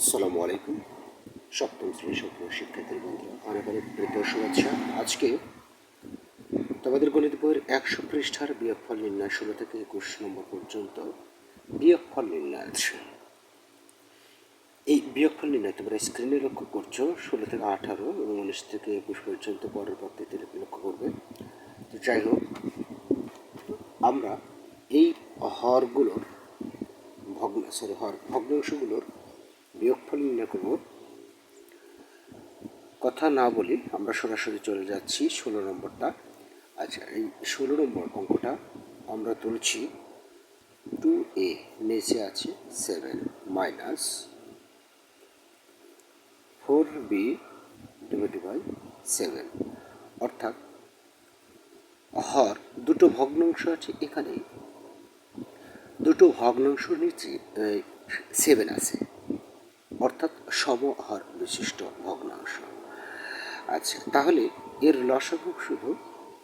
আসসালামু আলাইকুম। সপ্তম শ্রেণি সক্রিয় শিক্ষার্থী বন্ধুরা অনেক প্রীতীয় শুভেচ্ছা। আজকে তোমাদের গণিত বইয়ের একশো পৃষ্ঠার বিয়োগফল নির্ণয় ষোলো থেকে একুশ নম্বর পর্যন্ত বিয়োগফল নির্ণয় আছে। এই বিয়োগফল নির্ণয় তোমরা স্ক্রিনে লক্ষ্য করছ, ষোলো থেকে আঠারো এবং উনিশ থেকে একুশ পর্যন্ত পরের পদ্ধতিতে লক্ষ্য করবে। তো যাই হোক, আমরা এই হরগুলোর ভগ্ন সরি হর ভগ্নাংশগুলোর বিয়োগফল নির্ণয় করব। কথা না বলি আমরা সরাসরি চলে যাচ্ছি ষোলো নম্বরটা। আচ্ছা এই ষোলো নম্বর অঙ্কটা আমরা তুলছি টু এ, নিচে আছে seven minus four B divided by seven. অর্থাৎ হর দুটো ভগ্নাংশ আছে এখানে। দুটো ভগ্নাংশ নিচে সেভেন আছে। অর্থাৎ সমহর বিশিষ্ট ভগ্নাংশ। আচ্ছা তাহলে এর লসাগু শুধু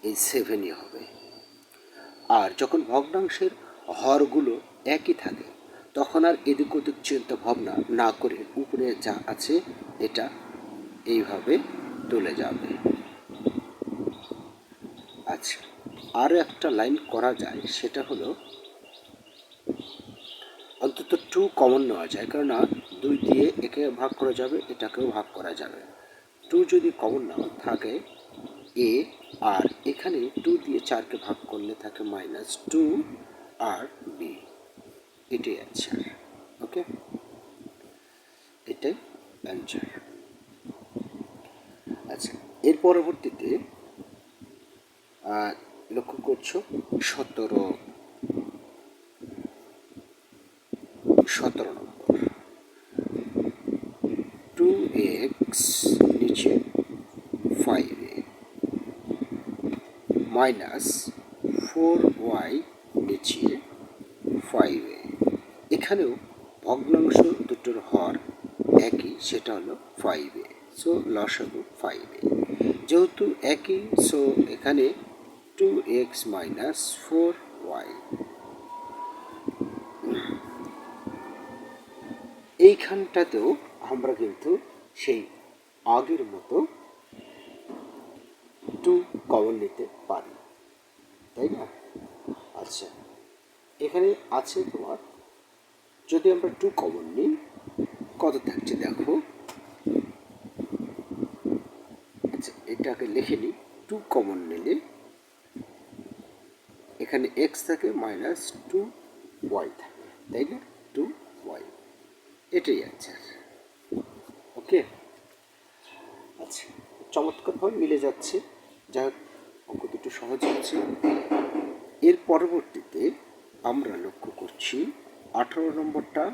এই সেভেনই হবে। আর যখন ভগ্নাংশের হরগুলো একই থাকে, তখন আর এদিক ওদিক চিন্তা ভাবনা না করে উপরে যা আছে, এটা এইভাবে তুলে যাবে। আচ্ছা আরও একটা লাইন করা যায়, সেটা হলো, অন্তত টু কমন নেওয়া যায়। কেননা দুই দিয়ে একে ভাগ করা যাবে, এটাকেও ভাগ করা যাবে। টু যদি কমন নেওয়া থাকে, এ আর এখানে টু দিয়ে চারকে ভাগ করলে থাকে মাইনাস টু আর বি। এটাই অ্যান্সার ওকে এটাই অ্যান্সার আচ্ছা এর পরবর্তীতে লক্ষ্য করছ, সতেরো সতেরো নম্বর টু এক্স নিচে ফাইভ মাইনাস ফোর ওয়াই নিচে ফাইভ এখানেও ভগ্নাংশ দুটোর হর একই, সেটা হলো ফাইভ এ সো লসাগু ফাইভ যেহেতু একই সো এখানে two X minus four Y এইখানটাতেও আমরা কিন্তু সেই আগের মতো টু কমন নিতে পারি। তাই না? আচ্ছা এখানে আছে তোমার, যদি আমরা টু কমন নিই, কত থাকছে দেখো? আচ্ছা এটাকে লিখে নিই টু কমন নিলে এখানে এক্স থাকে মাইনাস টু ওয়াই থাকে, তাই না? টু ওয়াই এটাই অ্যান্সার ওকে চমৎকারভাবে মিলে যাচ্ছে। যা অঙ্ক দুটো সহজ হচ্ছে এর পরবর্তীতে আমরা লক্ষ্য করছি, আঠারো নম্বরটা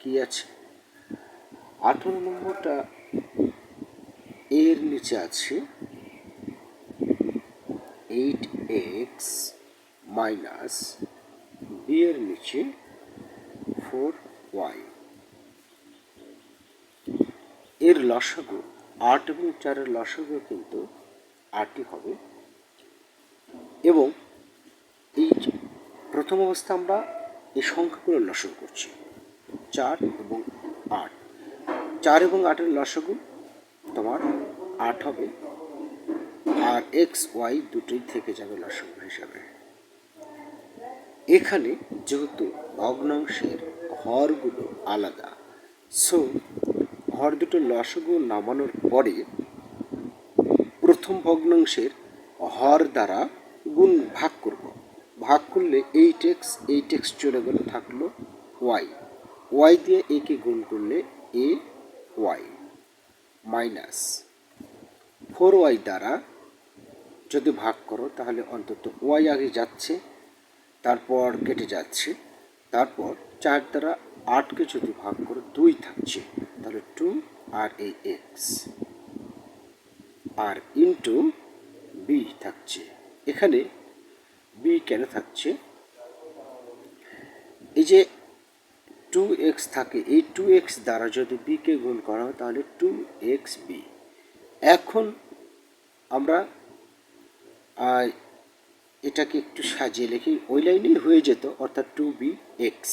কি আছে? আঠারো নম্বরটা এর নিচে আছে এইট এক্স মাইনাস বি এর নিচে ফোর ওয়াই। এর লসাগু আট এবং চারের লসাগু কিন্তু আটই হবে। এবং এই প্রথম অবস্থা আমরা এই সংখ্যাগুলো লসাগু করছি, চার এবং আট। চার এবং আটের লসাগু তোমার আট হবে। আর এক্স ওয়াই দুটোই থেকে যাবে লসাগু হিসাবে। এখানে যেহেতু ভগ্নাংশের হরগুলো আলাদা সো হর দুটো লসগু নামানোর পরে প্রথম ভগ্নাংশের হর দ্বারা গুণ ভাগ করব। ভাগ করলে এইট এক্স এইট এক্স চলে গেল, থাকল ওয়াই। ওয়াই দিয়ে একে গুণ করলে A Y minus four Y দ্বারা যদি ভাগ করো, তাহলে অন্তত ওয়াই আগে যাচ্ছে, তারপর কেটে যাচ্ছে, তারপর চার দ্বারা আটকে যদি ভাগ করো দুই থাকছে, তাহলে টু আর এই এক্স আর ইন্টু বি থাকছে। এখানে বি কেন থাকছে? এই যে টু এক্স থাকে, এই টু এক্স দ্বারা যদি বিকে গুণ করা হয়, তাহলে টু এক্স বি এখন আমরা এটাকে একটু সাজিয়ে লিখি, ওই লাইনেই হয়ে যেত, অর্থাৎ টু বি এক্স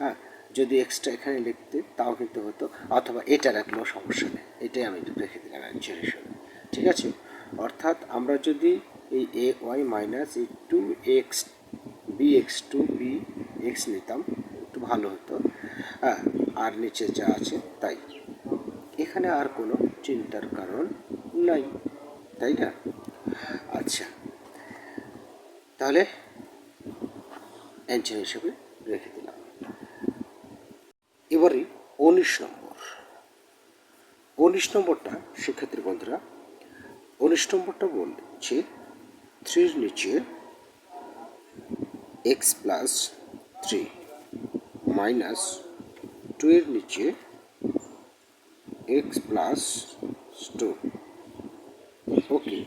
হ্যাঁ? যদি এক্সট্রা এখানে লিখতে, তাও কিন্তু হতো। অথবা এটা রাখলেও সমস্যা নেই। এটাই আমি রেখে দিলাম অ্যান্সার হিসেবে ঠিক আছে? অর্থাৎ আমরা যদি এই এ ওয়াই মাইনাস এই two X B X two B X নিতাম, একটু ভালো হতো। আর নিচে যা আছে, তাই। এখানে আর কোনো চিন্তার কারণ নাই, তাই না? আচ্ছা। তাহলে অ্যান্সার হিসেবে এবারে উনিশ নম্বর। উনিশ নম্বরটা, শিক্ষার্থীর বন্ধুরা, উনিশ নম্বরটা বলছে থ্রির নিচে X plus three minus two এর নিচে X plus two okay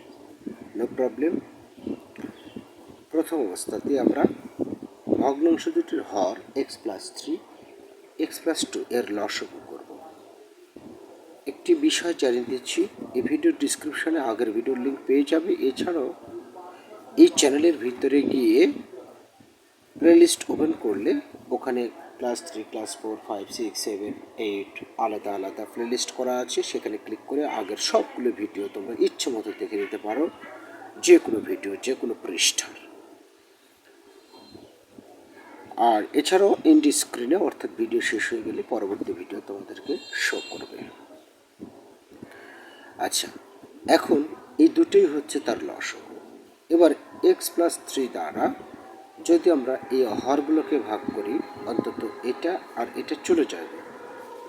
no problem প্রথম অবস্থাতে আমরা ভগ্নাংশ দুটির হর X plus three X plus two এর লসগু করব। একটি বিষয় জানিয়ে দিচ্ছি, এই ভিডিওর ডিসক্রিপশনে আগের ভিডিওর লিঙ্ক পেয়ে যাবে। এছাড়াও, এই চ্যানেলের ভিতরে গিয়ে প্লেলিস্ট ওপেন করলে ওখানে class three class four five six seven eight আলাদা আলাদা প্লেলিস্ট করা আছে। সেখানে ক্লিক করে আগের সবগুলো ভিডিও তোমরা ইচ্ছে মতো দেখে নিতে পারো। যে কোনো ভিডিও যে কোনো পৃষ্ঠার। আর এছাড়াও ইন্ডি স্ক্রিনে অর্থাৎ ভিডিও শেষ হয়ে গেলে পরবর্তী ভিডিও তোমাদেরকে শো করবে। আচ্ছা এখন এই দুটোই হচ্ছে তার লসক এবার এক্স প্লাস থ্রি দ্বারা যদি আমরা এই হরগুলোকে ভাগ করি, অন্তত এটা আর এটা চলে যাবে,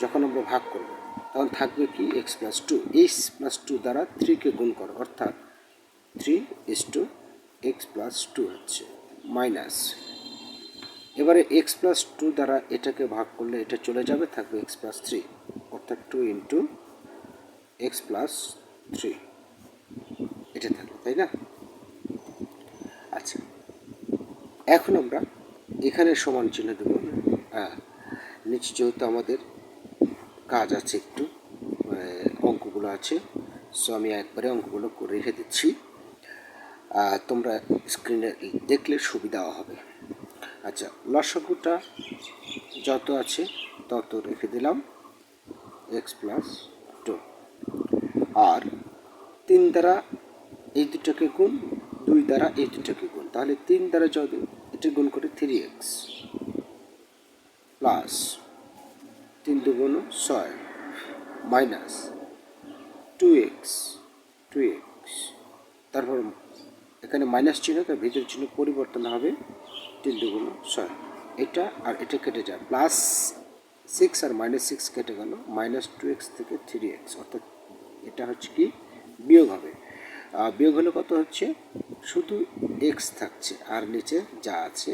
যখন আমরা ভাগ করব, তখন থাকবে কি X plus two X plus two দ্বারা থ্রিকে গুণ করো, অর্থাৎ three is two X plus two হচ্ছে মাইনাস এবারে এক্স প্লাস টু দ্বারা এটাকে ভাগ করলে এটা চলে যাবে, থাকবে এক্স প্লাস থ্রি অর্থাৎ two into X plus three এটা থাকবে, তাই না? আচ্ছা এখন আমরা এখানে সমান চিহ্ন দেবো হ্যাঁ নিচে যেহেতু আমাদের কাজ আছে একটু অঙ্কগুলো আছে সো আমি একবারে অঙ্কগুলো করে রেখে দিচ্ছি। তোমরা স্ক্রিনে দেখলে সুবিধা হবে। আচ্ছা লসগুটা যত আছে তত রেখে দিলাম এক্স প্লাস টু আর তিন দ্বারা এই দুটোকে গুণ, দুই দ্বারা এই দুটোকে গুণ। তাহলে তিন দ্বারা যদি এটা গুণ করে থ্রি এক্স প্লাস তিন দুগুণ ছয় minus two X two X তারপর এখানে মাইনাস চিহ্ন, তার ভিতর চিহ্ন পরিবর্তন হবে তিন দুগুণ ছয়। এটা আর এটা কেটে যায়। প্লাস সিক্স আর মাইনাস সিক্স কেটে গেল। মাইনাস টু এক্স থেকে থ্রি এক্স অর্থাৎ এটা হচ্ছে কি? বিয়োগ হবে। বিয়োগ হলে কত হচ্ছে? শুধু এক্স থাকছে। আর নিচে যা আছে,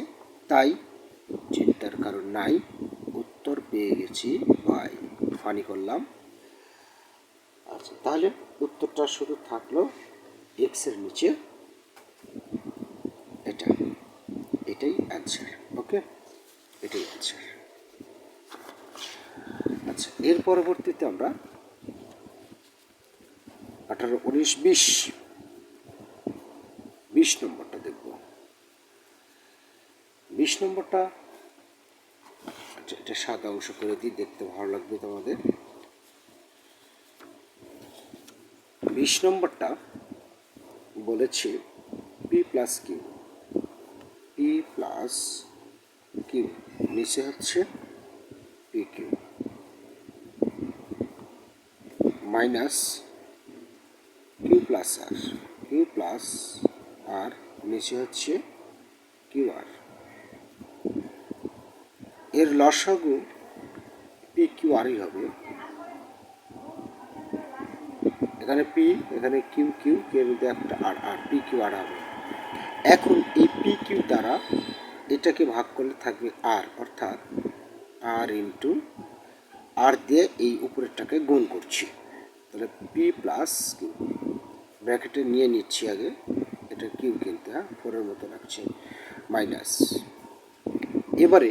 তাই চিন্তার কারণ নাই। উত্তর পেয়ে গেছি। বাই ফানি করলাম। আচ্ছা তাহলে উত্তরটা শুধু থাকল এক্সের নিচে এটা এটাই অ্যান্সার ওকে এটাই অ্যান্সার আচ্ছা এর পরবর্তীতে আমরা আঠারো, উনিশ, বিশ বিশ নম্বরটা দেখব। বিশ নম্বরটা আচ্ছা এটা সাদা অংশ করে দিই, দেখতে ভালো লাগবে তোমাদের। বিশ নম্বরটা বলেছে P plus Q P plus Q নিচে হচ্ছে P Q minus Q plus R Q plus R নিচে হচ্ছে কিউ আর এর লসাগু পি কিউ আরই হবে। এখানে পি এখানে কিউ কিউ মধ্যে একটা আর আর পি কিউ আর হবে। এখন এই পি কিউ দ্বারা এটাকে ভাগ করলে থাকবে আর অর্থাৎ আর ইন্টু আর দিয়ে এই উপরেরটাকে গুণ করছি। তাহলে পি প্লাস কিউ ব্র্যাকেটে নিয়ে নিচ্ছি আগে। এটা কিউ কিনতে হ্যাঁ ফোরের মতো রাখছি মাইনাস এবারে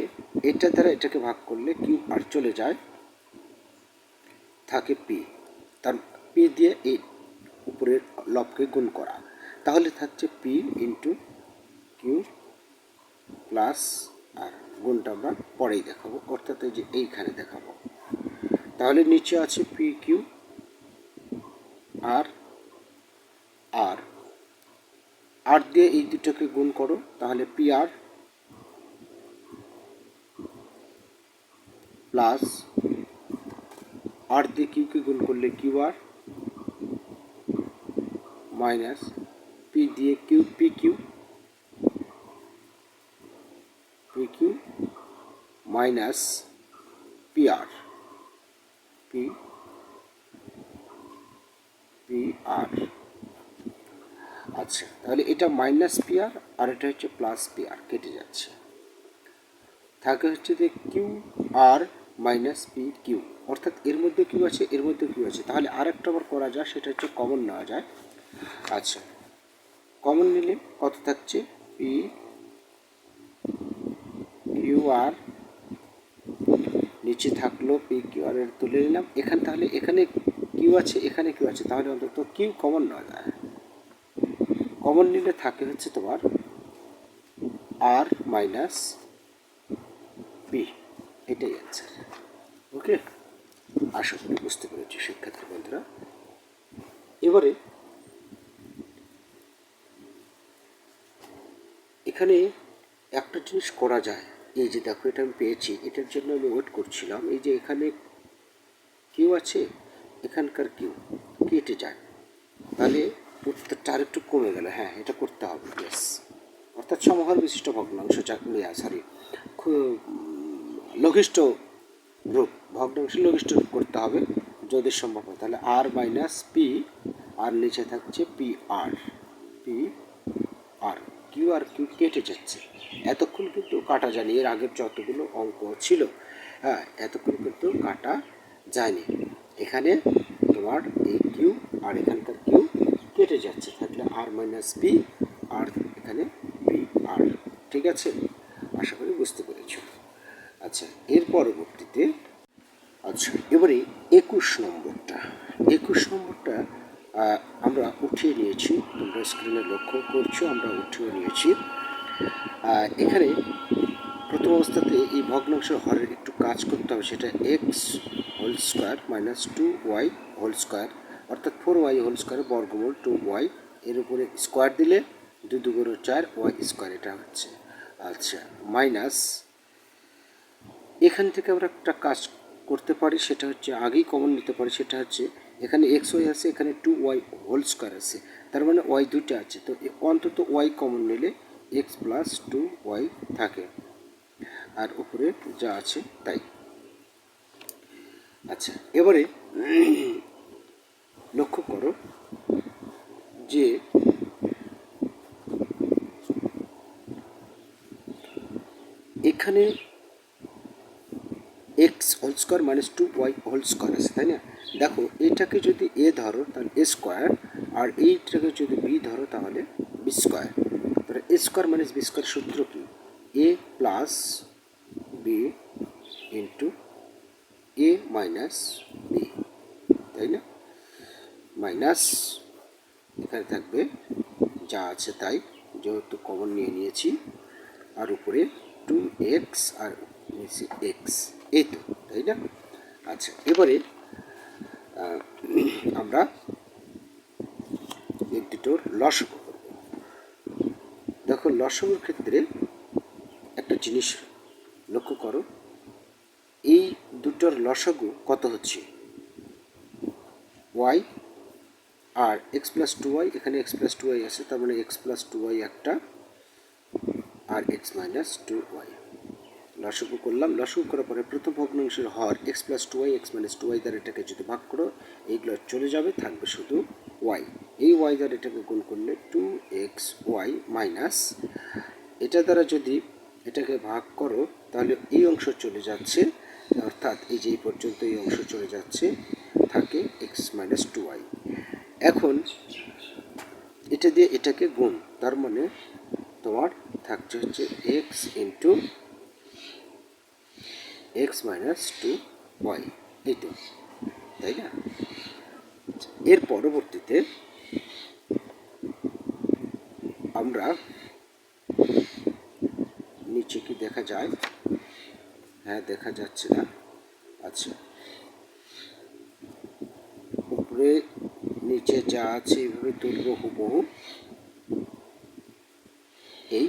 এটা দ্বারা এটাকে ভাগ করলে কিউ আর চলে যায়, থাকে পি তার পি দিয়ে এই উপরের লবকে গুণ করা। তাহলে থাকছে P into Q plus R গুণটা আমরা পরেই দেখাবো, অর্থাৎ এই যে এইখানে দেখাবো। তাহলে নিচে আছে পি কিউ আর আর আর দিয়ে এই দুটোকে গুণ করো, তাহলে পি আর প্লাস আর দিয়ে কিউকে গুণ করলে কিউ আর মাইনাস পি দিয়ে Q P Q P Q minus P R P P R আচ্ছা তাহলে এটা মাইনাস পি আর আর এটা হচ্ছে প্লাস পি আর কেটে যাচ্ছে। থাকে হচ্ছে যে Q R minus P Q অর্থাৎ এর মধ্যে কিউ আছে, এর মধ্যে কিউ আছে। তাহলে আরেকটা আবার করা যায়, সেটা হচ্ছে কমন নেওয়া যায়। আচ্ছা কমন নিলে কত থাকছে? পি কিউ আর নিচে থাকল পি কিউ আর তুলে নিলাম। এখানে তাহলে এখানে কিউ আছে, এখানে কিউ আছে, তাহলে অন্তত কিউ কমন নেওয়া যায় কমন নিলে থাকে হচ্ছে তোমার আর মাইনাস পি এটাই অ্যান্সার ওকে আশা করি বুঝতে পেরেছি, শিক্ষার্থী বন্ধুরা। এবারে এখানে একটা জিনিস করা যায়। এই যে দেখো, এটা আমি পেয়েছি। এটার জন্য আমি ওয়েট করছিলাম। এই যে এখানে কেউ আছে? এখানকার কেউ। কেটে যায়। তাহলে উত্তরটা আরেকটু কমে গেল। হ্যাঁ এটা করতে হবে। ইয়েস অর্থাৎ সমহার বিশিষ্ট ভগ্নাংশ চাকরি সরি লঘিষ্ঠ রূপ। ভগ্নাংশ লঘিষ্ঠ রূপ করতে হবে। যদি সম্ভব হয়, তাহলে আর মাইনাস পি আর নিচে থাকছে P R P Q R Q কেটে যাচ্ছে। এতক্ষণ কিন্তু কাটা যায়নি, এর আগের যতগুলো অঙ্ক ছিল হ্যাঁ এতক্ষণ কিন্তু কাটা যায়নি। এখানে তোমার এই কিউ আর এখানকার কিউ কেটে যাচ্ছে থাকলে আর মাইনাস পি আর এখানে পি আর ঠিক আছে? আশা করি বুঝতে পেরেছ। আচ্ছা এর পরবর্তীতে আচ্ছা এবারে একুশ নম্বরটা। একুশ নম্বরটা আমরা উঠিয়ে নিয়েছি। তোমরা স্ক্রিনে লক্ষ্য করছ, আমরা উঠিয়ে নিয়েছি। এখানে প্রথম অবস্থাতে এই ভগ্নাংশের হরের একটু কাজ করতে হবে, সেটা X whole square minus two Y whole square অর্থাৎ ফোর ওয়াই হোল স্কোয়ার বর্গমূল টু ওয়াই এর উপরে স্কোয়ার দিলে দুই দুগুণো চার ওয়াই স্কোয়ার এটা হচ্ছে। আচ্ছা মাইনাস এখান থেকে আমরা একটা কাজ করতে পারি, সেটা হচ্ছে আগেই কমন নিতে পারি, সেটা হচ্ছে এখানে এক্স ওয়াই আছে, এখানে টু ওয়াই হোল স্কোয়ার আছে। তার মানে ওয়াই দুইটা আছে। তো অন্তত ওয়াই কমন নিলে এক্স প্লাস টু ওয়াই থাকে। আর উপরে যা আছে, তাই। আচ্ছা এবারে লক্ষ্য করো যে এখানে X whole square minus two Y whole square আছে, তাই না? দেখো, এটাকে যদি এ ধরো, তাহলে এ স্কোয়ার, আর এইটাকে যদি বি ধরো, তাহলে বি স্কোয়ার। তাহলে A square minus B square সূত্র কি? A plus B into A minus B, তাই না? মাইনাস, এখানে থাকবে, যা আছে তাই, যেহেতু কমন নিয়ে নিয়েছি, আর উপরে টু এক্স আর এক্স এই তো, তাই না? আচ্ছা এবারে আমরা এই দুটোর করব। দেখো লসকের ক্ষেত্রে একটা জিনিস লক্ষ্য করো। এই দুটোর লসগু কত হচ্ছে? ওয়াই আর এক্স প্লাস টু ওয়াই এখানে এক্স প্লাস টু ওয়াই আছে, তার মানে এক্স প্লাস টু ওয়াই একটা, আর এক্স মাইনাস টু ওয়াই লসগু করলাম। লসগু করার পরে প্রথম ভগ্নাংশের হর X plus two Y X minus two Y দ্বারা এটাকে যদি ভাগ করো, এইগুলো চলে যাবে, থাকবে শুধু ওয়াই এই ওয়াই দ্বারা এটাকে গুণ করলে টু এক্স ওয়াই মাইনাস এটা দ্বারা যদি এটাকে ভাগ করো, তাহলে এই অংশ চলে যাচ্ছে, অর্থাৎ এই যে এই পর্যন্ত এই অংশ চলে যাচ্ছে, থাকে এক্স মাইনাস টু ওয়াই এখন এটা দিয়ে এটাকে গুণ, তার মানে তোমার থাকছে হচ্ছে X into X minus two Y এই তাই না? এর পরবর্তীতে আমরা নিচে কি দেখা যায়? হ্যাঁ দেখা যাচ্ছে না। আচ্ছা উপরে, নিচে যা আছে এইভাবে তুলবো হুবহু। এই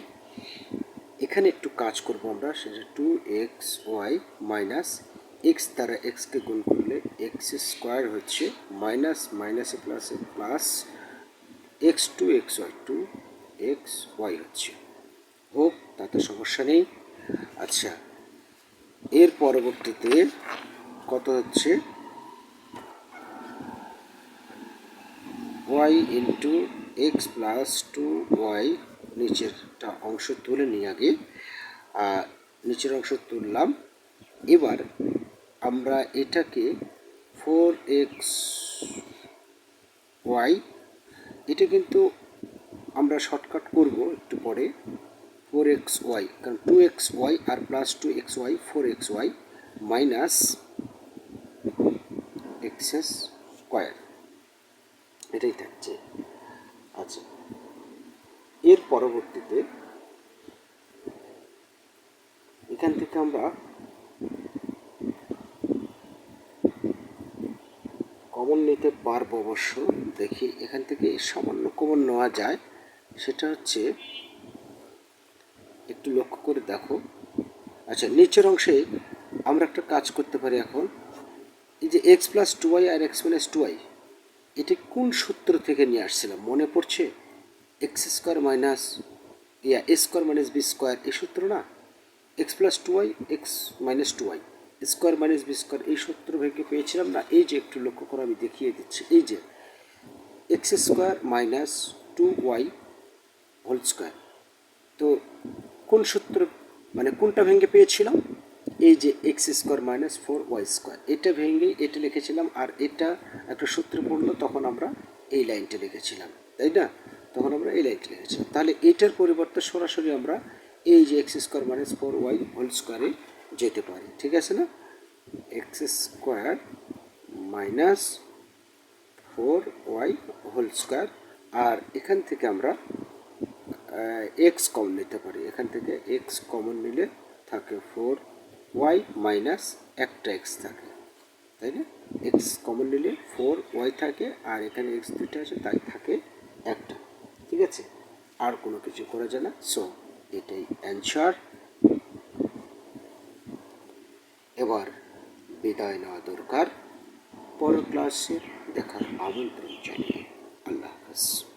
এখানে একটু কাজ করব আমরা, সেটা two X Y minus X দ্বারা এক্সকে গুণ করলে এক্স স্কোয়ার হচ্ছে মাইনাস মাইনাসে প্লাসে plus X two X Y two X Y হচ্ছে। হোক, তাতে সমস্যা নেই। আচ্ছা এর পরবর্তীতে কত হচ্ছে? Y into X plus two Y নিচেরটা অংশ তুলে নিয়ে আগে। নিচের অংশ তুললাম। এবার আমরা এটাকে ফোর এক্স ওয়াই, এটা কিন্তু আমরা শর্টকাট করব একটু পরে। ফোর এক্স ওয়াই, কারণ টু এক্স ওয়াই আর plus two X Y, four X Y minus X square. এটাই থাকছে। আচ্ছা। এর পরবর্তীতে এখান থেকে আমরা কমন নিতে পারব অবশ্য দেখি, এখান থেকে সামান্য কমন নেওয়া যায়। সেটা হচ্ছে, একটু লক্ষ্য করে দেখো। আচ্ছা নিচের অংশে আমরা একটা কাজ করতে পারি এখন। এই যে এক্স প্লাস টু ওয়াই আর এক্স মাইনাস টু ওয়াই এটি কোন সূত্র থেকে নিয়ে আসছিলাম? মনে পড়ছে? X square minus, yeah, A square minus B square, এই সূত্র না? X plus two Y, X minus two Y. Square minus B square, এই সূত্র ভেঙে পেয়েছিলাম না, এই যে একটু লক্ষ্য করে আমি দেখিয়ে দিচ্ছি। এই যে, X square minus two Y whole square. তো কোন সূত্র মানে কোনটা ভেঙে পেয়েছিলাম? এই যে X square minus four Y square. এটা ভেঙেই এটা লিখেছিলাম, আর এটা একটা সূত্রে পড়ল, তখন আমরা এই লাইনটা লিখেছিলাম। তাই না? তখন আমরা এই লাইনটা লিখেছিলাম তাহলে এটার পরিবর্তে সরাসরি আমরা এই যে X square minus four Y whole স্কোয়ারে যেতে পারি, ঠিক আছে না? X square minus four Y whole square, আর এখান থেকে আমরা এক্স কমন নিতে পারি। এখান থেকে এক্স কমন নিলে থাকে ফোর ওয়াই মাইনাস একটা এক্স থাকে, তাই না? এক্স কমন নিলে ফোর ওয়াই থাকে, আর এখানে এক্স দুইটা আছে, তাই থাকে একটা। ঠিক আছে? আর কোনো কিছু করা যায় না। সো এটাই অ্যান্সার এবার বিদায় নেওয়া দরকার। পরের ক্লাসে দেখার আমন্ত্রণ জানিয়ে আল্লাহ হাফেজ।